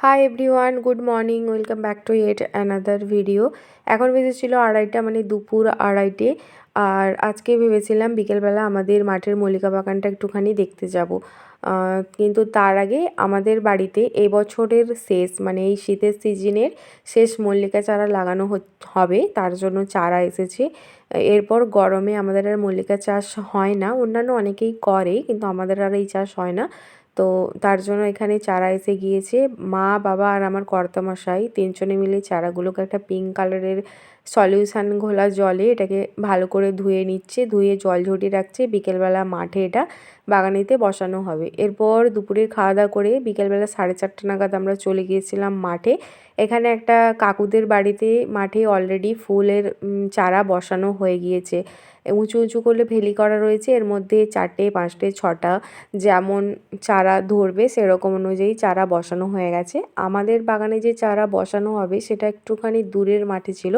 Hi everyone good morning welcome back to yet another video এখন বেজেছিল আড়াইটা মানে দুপুর আড়াইটে। আর আজকে ভেবেছিলাম বিকেলবেলা আমাদের মাঠের মল্লিকা বাগানটা একটুখানি দেখতে যাব। কিন্তু তার আগে আমাদের বাড়িতে এবছরের শেষ মানে এই শীতের সিজনের শেষ মল্লিকা চারা লাগানো হবে। তার জন্য চারা এসেছে। এরপর গরমে আমাদের আর মল্লিকা চাষ হয় না। অন্যান্য অনেকেই করে, কিন্তু আমাদের আর এই চাষ হয় না। তো তার জন্য এখানে চারা এসে গিয়েছে। মা, বাবা আর আমার কর্তামশাই তিনজনে মিলে চারাগুলোকে একটা পিঙ্ক কালারের সলিউশান ঘোলা জলে এটাকে ভালো করে ধুয়ে নিচ্ছে, ধুয়ে জল ঝরিয়ে রাখছে। বিকেলবেলা মাঠে এটা বাগানেতে বসানো হবে। এরপর দুপুরের খাওয়া দাওয়া করে বিকেলবেলা সাড়ে চারটে নাগাদ আমরা চলে গিয়েছিলাম মাঠে। এখানে একটা কাকুদের বাড়িতে মাঠে অলরেডি ফুলের চারা বসানো হয়ে গিয়েছে। উঁচু উঁচু করলে ভেলি করা রয়েছে। এর মধ্যে চারটে, পাঁচটে, ছটা যেমন চারা ধরবে, সেরকম অনুযায়ী চারা বসানো হয়ে গেছে। আমাদের বাগানে যে চারা বসানো হবে, সেটা একটুখানি দূরের মাঠে ছিল।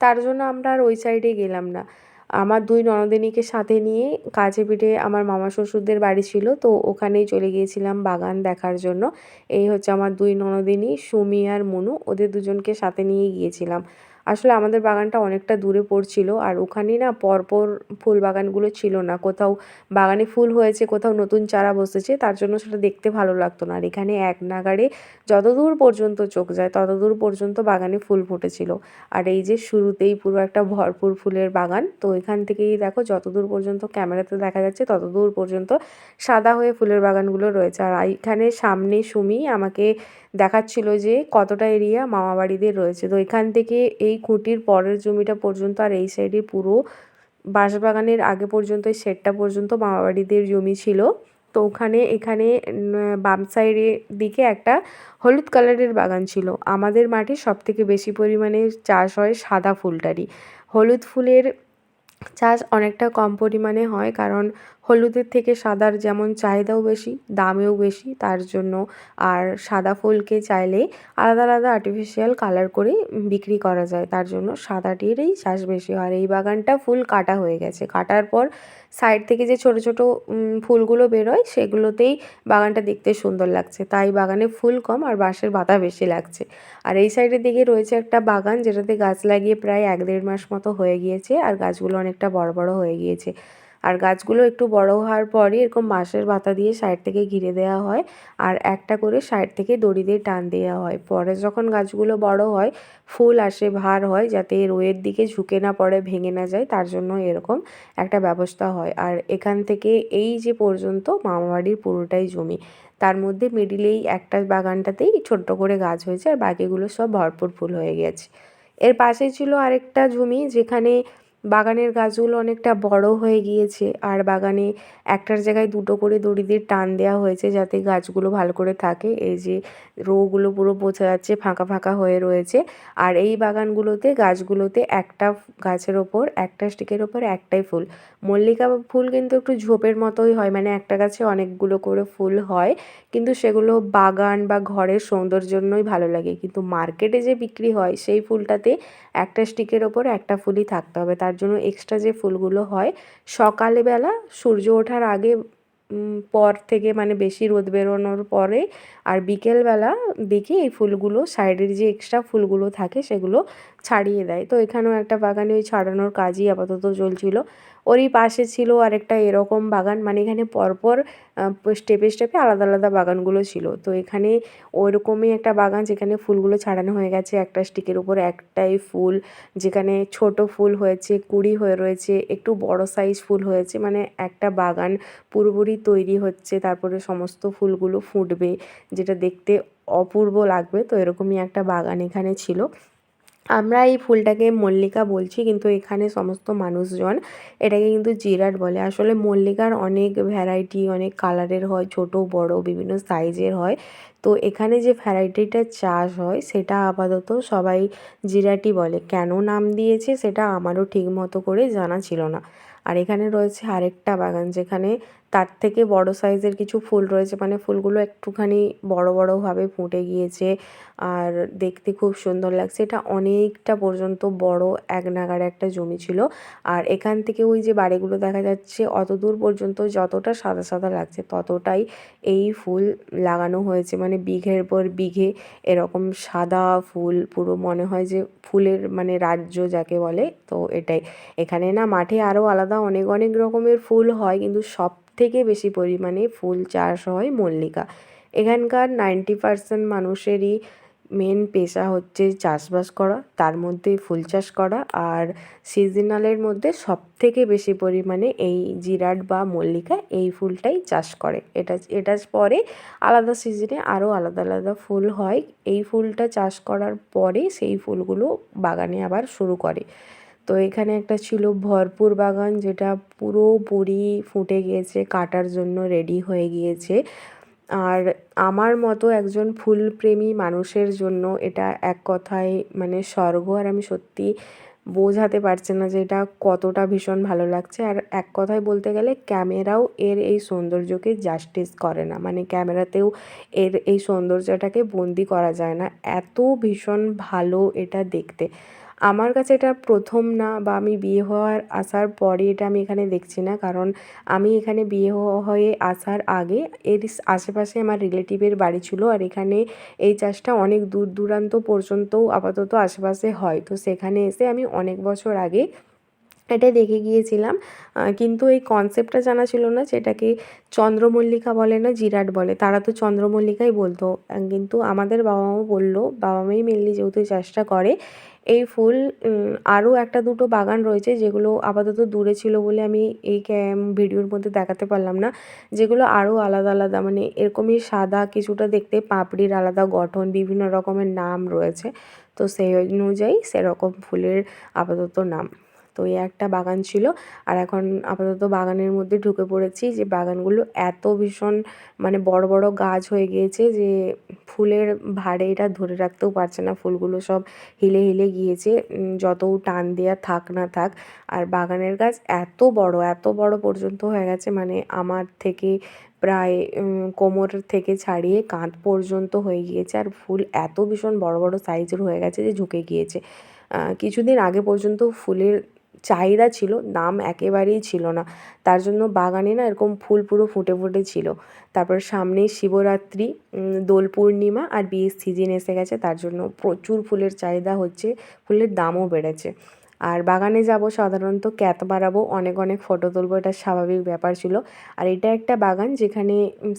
তার জন্য আমরা আর ওই সাইডে গেলাম না। আমার দুই ননদিনীকে সাথে নিয়ে কাছে পিঠে আমার মামা শ্বশুরদের বাড়ি ছিল, তো ওখানেই চলে গিয়েছিলাম বাগান দেখার জন্য। এই হচ্ছে আমার দুই ননদিনী সুমি আর মনু, ওদের দুজনকে সাথে নিয়ে গিয়েছিলাম। আসলে আমাদের বাগানটা অনেকটা দূরে পড়ছিল আর ওখানে না পরপর ফুল বাগানগুলো ছিল না। কোথাও বাগানে ফুল হয়েছে, কোথাও নতুন চারা বসেছে, তার জন্য সেটা দেখতে ভালো লাগতো না। আর এখানে এক নাগাড়ে যতদূর পর্যন্ত চোখ যায়, ততদূর পর্যন্ত বাগানে ফুল ফুটেছিল। আর এই যে শুরুতেই পুরো একটা ভরপুর ফুলের বাগান, তো এখান থেকেই দেখো যতদূর পর্যন্ত ক্যামেরাতে দেখা যাচ্ছে, ততদূর পর্যন্ত সাদা হয়ে ফুলের বাগানগুলো রয়েছে। আর এখানে সামনে সুমি আমাকে দেখাচ্ছিল যে কতটা এরিয়া মামাবাড়িদের রয়েছে। তো এখান থেকে এই খুঁটির পরের জমিটা পর্যন্ত আর এই সাইডে পুরো বাঁশবাগানের আগে পর্যন্ত, এই শেডটা পর্যন্ত মামাবাড়িদের জমি ছিল। তো ওখানে, এখানে বাম সাইডের দিকে একটা হলুদ কালারের বাগান ছিল। আমাদের মাঠে সবথেকে বেশি পরিমাণে চাষ হয় সাদা ফুলটারই। হলুদ ফুলের চাষ অনেকটা কম পরিমাণে হয় কারণ হলুদের থেকে সাদার যেমন চাহিদাও বেশি, দামেও বেশি, তার জন্য আর সাদা ফুলকে চাইলে আলাদা আলাদা আর্টিফিশিয়াল কালার করে বিক্রি করা যায়, তার জন্য সাদাটিরই চাষ বেশি হয়। আর এই বাগানটা ফুল কাটা হয়ে গেছে, কাটার পর সাইড থেকে যে ছোট ছোট ফুলগুলো বেরোয়, সেগুলোতেই বাগানটা দেখতে সুন্দর লাগছে। তাই বাগানে ফুল কম আর বাঁশের পাতা বেশি লাগছে। আর এই সাইডের দিকে রয়েছে একটা বাগান, যেটাতে গাছ লাগিয়ে প্রায় এক দেড় মাস মতো হয়ে গিয়েছে, আর গাছগুলো অনেকটা বড় বড় হয়ে গিয়েছে। আর গাছগুলো একটু বড় হওয়ার পরই এরকম বাঁশের পাতা দিয়ে সাইড থেকে ঘিরে দেওয়া হয় আর একটা করে সাইড থেকে দড়ি দিয়ে টান দেওয়া হয়। পরে যখন গাছগুলো বড় হয়, ফুল আসে, ভার হয় যাতে রোয়ের দিকে ঝুঁকে না পড়ে, ভেঙে না যায়, তার জন্য এরকম একটা ব্যবস্থা হয়। আর এখান থেকে এই যে পর্যন্ত মামাবাড়ির পুরোটাই জমি, তার মধ্যে মিডিলেই একটা বাগানটাতেই ছোট্ট করে গাছ হয়েছে আর বাকিগুলো সব ভরপুর ফুল হয়ে গেছে। এর পাশে ছিল আরেকটা জমি যেখানে বাগানের গাছগুলো অনেকটা বড় হয়ে গিয়েছে আর বাগানে একটার জায়গায় দুটো করে দড়ি দিয়ে টান দেওয়া হয়েছে যাতে গাছগুলো ভালো করে থাকে। এই যে রোগুলো পুরো বোঝা যাচ্ছে, ফাঁকা ফাঁকা হয়ে রয়েছে। আর এই বাগানগুলোতে, গাছগুলোতে একটা গাছের ওপর, একটা স্টিকের ওপর একটাই ফুল। মল্লিকা ফুল কিন্তু একটু ঝোপের মতোই হয় মানে একটা গাছে অনেকগুলো করে ফুল হয়, কিন্তু সেগুলো বাগান বা ঘরের সৌন্দর্যের জন্যই ভালো লাগে। কিন্তু মার্কেটে যে বিক্রি হয়, সেই ফুলটাতে একটা স্টিকের ওপর একটা ফুলই থাকতে হবে। তার জন্য এক্সট্রা যে ফুলগুলো হয় সকালবেলা সূর্য ওঠার আগে পর থেকে মানে বেশি রোদ বেরোনোর পরে আর বিকেলবেলা দেখি এই ফুলগুলো সাইডের যে এক্সট্রা ফুলগুলো থাকে সেগুলো ছাড়িয়ে দেয়। তো এখানেও একটা বাগানে ওই ছাড়ানোর কাজই আপাতত চলছিল। ওরই পাশে ছিল আরেকটা এরকম বাগান মানে এখানে পরপর স্টেপে স্টেপে আলাদা আলাদা বাগানগুলো ছিল। তো এখানে ওইরকমই একটা বাগান যেখানে ফুলগুলো ছাড়ানো হয়ে গেছে। একটা স্টিকের উপর একটাই ফুল, যেখানে ছোট ফুল হয়েছে, কুড়ি হয়ে রয়েছে, একটু বড় সাইজ ফুল হয়েছে। মানে একটা বাগান পুরোপুরি তৈরি হচ্ছে, তারপরে সমস্ত ফুলগুলো ফুটবে, যেটা দেখতে অপূর্ব লাগবে। তো এরকমই একটা বাগান এখানে ছিল। আমরা এই ফুলটাকে মল্লিকা বলছি, কিন্তু এখানে সমস্ত মানুষজন এটাকে কিন্তু জিরাট বলে। আসলে মল্লিকার অনেক ভ্যারাইটি অনেক কালারের হয়, ছোট, বড়, বিভিন্ন সাইজের হয়। তো এখানে যে ভ্যারাইটিটা চাষ হয়, সেটা আপাতত সবাই জিরাটি বলে। কেন নাম দিয়েছে, সেটা আমারও ঠিক মতো করে জানা ছিল না। আর এখানে রয়েছে আরেকটা বাগান, যেখানে তার থেকে বড় সাইজের কিছু ফুল রয়েছে। মানে ফুলগুলো একটুখানি বড় বড়ভাবে ফুটে গিয়েছে আর দেখতে খুব সুন্দর লাগছে। এটা অনেকটা পর্যন্ত বড় এক নাগারে একটা জমি ছিল। আর এখান থেকে ওই যে বাড়িগুলো দেখা যাচ্ছে, অত দূর পর্যন্ত যতটা সাদা সাদা লাগছে ততটাই এই ফুল লাগানো হয়েছে। মানে বিঘের পর বিঘে এরকম সাদা ফুল, পুরো মনে হয় যে ফুলের মানে রাজ্য যাকে বলে। তো এটাই। এখানে না মাঠে আরও আলাদা অনেক অনেক রকমের ফুল হয়, কিন্তু সব থেকে বেশি পরিমাণে ফুল চাষ হয় মল্লিকা। এখানকার নাইনটি পার্সেন্ট মানুষেরই মেন পেশা হচ্ছে চাষবাস করা, তার মধ্যে ফুল চাষ করা আর সিজনালের মধ্যে সব থেকে বেশি পরিমাণে এই জিরাট বা মল্লিকা এই ফুলটাই চাষ করে। এটা এটা পরে আলাদা সিজনে আরও আলাদা আলাদা ফুল হয়। এই ফুলটা চাষ করার পরে সেই ফুলগুলো বাগানে আবার শুরু করে। তো এখানে একটা ছিল ভরপুর বাগান যেটা পুরোপুরি ফুটে গিয়েছে, কাটার জন্য রেডি হয়ে গিয়েছে। আর আমার মতো একজন ফুলপ্রেমী মানুষের জন্য এটা এক কথায় মানে স্বর্গ। আর আমি সত্যি বোঝাতে পারছি না যে এটা কতটা ভীষণ ভালো লাগছে। আর এক কথায় বলতে গেলে ক্যামেরাও এর এই সৌন্দর্যকে জাস্টিস করে না। মানে ক্যামেরাতেও এর এই সৌন্দর্যটাকে বন্দি করা যায় না। এত ভীষণ ভালো এটা দেখতে। আমার কাছে এটা প্রথম না বা আমি বিয়ে হওয়ার আসার পরে এটা আমি এখানে দেখছি না। কারণ আমি এখানে বিয়ে হয়ে আসার আগে এর আশেপাশে আমার রিলেটিভের বাড়ি ছিল আর এখানে এই চাষটা অনেক দূর দূরান্ত পর্যন্তও আপাতত আশেপাশে হয়। তো সেখানে এসে আমি অনেক বছর আগে এটা দেখে গিয়েছিলাম। কিন্তু এই কনসেপ্টটা জানা ছিল না যেটাকে চন্দ্রমল্লিকা বলে না, জিরাট বলে। তারা তো চন্দ্রমল্লিকাই বলতো। কিন্তু আমাদের বাবা মাও বলল বাবা মাই মেনলি যেহেতু চাষটা করে এই ফুল আরও একটা দুটো বাগান রয়েছে যেগুলো আপাতত দূরে ছিল বলে আমি এই ভিডিওর মধ্যে দেখাতে পারলাম না। যেগুলো আরও আলাদা আলাদা মানে এরকমই সাদা কিছুটা দেখতে, পাপড়ির আলাদা গঠন, বিভিন্ন রকমের নাম রয়েছে। তো সেই অনুযায়ী সেরকম ফুলের আপাতত নাম। তো এই একটা বাগান ছিল। আর এখন আপাতত বাগানের মধ্যে ঢুকে পড়েছি যে বাগানগুলো এত ভীষণ মানে বড় বড় গাছ হয়ে গিয়েছে যে ফুলের ভারে এটা ধরে রাখতেও পারছে না। ফুলগুলো সব হিলে হিলে গিয়েছে। যতও টান দেওয়া থাক না থাক, আর বাগানের গাছ এত বড় এত বড় পর্যন্ত হয়ে গেছে। মানে আমার থেকে প্রায় কোমর থেকে ছাড়িয়ে কাঁধ পর্যন্ত হয়ে গিয়েছে। আর ফুল এত ভীষণ বড় বড় সাইজের হয়ে গেছে যে ঝুঁকে গিয়েছে। কিছুদিন আগে পর্যন্ত ফুলের চাহিদা ছিল, দাম একেবারেই ছিল না। তার জন্য বাগানে না এরকম ফুল পুরো ফুটে ফুটে ছিল। তারপর সামনে শিবরাত্রি দোল পূর্ণিমা আর বিয়ের সিজন এসে গেছে। তার জন্য প্রচুর ফুলের চাহিদা হচ্ছে, ফুলের দামও বেড়েছে। আর বাগানে যাব সাধারণত ক্যাত বাড়াবো, অনেক অনেক ফটো তুলবো, এটা স্বাভাবিক ব্যাপার ছিল। আর এটা একটা বাগান যেখানে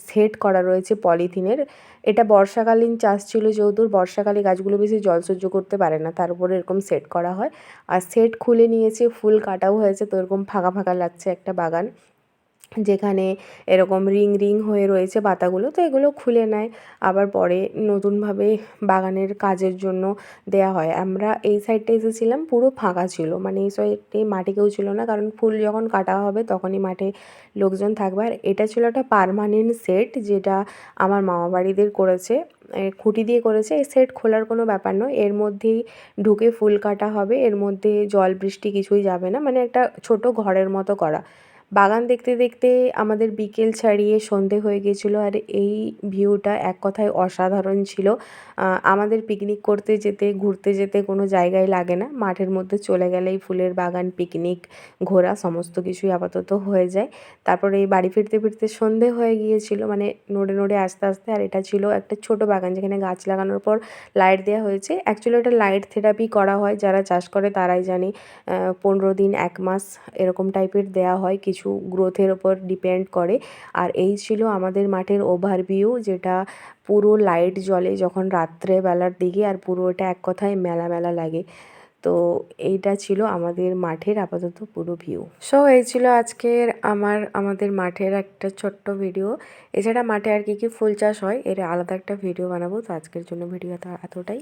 সেট করা রয়েছে পলিথিনের। এটা বর্ষাকালীন চাষ ছিল যেহেতু, বর্ষাকালে গাছগুলো বেশি জল সহ্য করতে পারে না, তার উপরে এরকম সেট করা হয়। আর সেট খুলে নিয়েছে, ফুল কাটাও হয়েছে, তো এরকম ফাঁকা ফাঁকা লাগছে একটা বাগান। যেখানে এরকম রিং রিং হয়ে রয়েছে পাতাগুলো, তো এগুলো খুলে নেয়। আবার পরে নতুনভাবে বাগানের কাজের জন্য দেয়া হয়। আমরা এই সাইডটা এসেছিলাম, পুরো ফাঁকা ছিল। মানে এই সাইডে মাটি কেউ ছিল না, কারণ ফুল যখন কাটা হবে তখনই মাঠে লোকজন থাকবে। আর এটা ছিল একটা পারমানেন্ট সেট যেটা আমার মামা বাড়িদের করেছে। খুঁটি দিয়ে করেছে। এই সেট খোলার কোনো ব্যাপার নয়। এর মধ্যেই ঢুকে ফুল কাটা হবে। এর মধ্যে জল বৃষ্টি কিছুই যাবে না। মানে একটা ছোট ঘরের মতো করা। বাগান দেখতে দেখতে আমাদের বিকেল ছাড়িয়ে সন্ধে হয়ে গিয়েছিল আর এই ভিউটা এক কথায় অসাধারণ ছিল। আমাদের পিকনিক করতে যেতে, ঘুরতে যেতে কোনো জায়গায় লাগে না। মাঠের মধ্যে চলে গেলেই ফুলের বাগান পিকনিক ঘোরা সমস্ত কিছুই আপাতত হয়ে যায়। তারপরে এই বাড়ি ফিরতে ফিরতে সন্ধে হয়ে গিয়েছিল মানে নড়ে নড়ে আস্তে আস্তে আর এটা ছিল একটা ছোট বাগান যেখানে গাছ লাগানোর পর লাইট দেওয়া হয়েছে। অ্যাকচুয়ালি এটা লাইট থেরাপি করা হয়, যারা চাষ করে তারাই জানে। পনেরো দিন, এক মাস এরকম টাইপের দেওয়া হয়। কিছু কিছু গ্রোথের ওপর ডিপেন্ড করে। আর এই ছিল আমাদের মাঠের ওভারভিউ যেটা পুরো লাইট জ্বলে যখন রাত্রেবেলার দিকে, আর পুরো এটা এক কথায় মেলা মেলা লাগে। তো এইটা ছিল আমাদের মাঠের আপাতত পুরো ভিউ সো এই ছিল আজকের আমার, আমাদের মাঠের একটা ছোট্ট ভিডিও এছাড়া মাঠে আর কী কী ফুল চাষ হয়, এর আলাদা একটা ভিডিও বানাবো। তো আজকের জন্য ভিডিওটা এতটাই।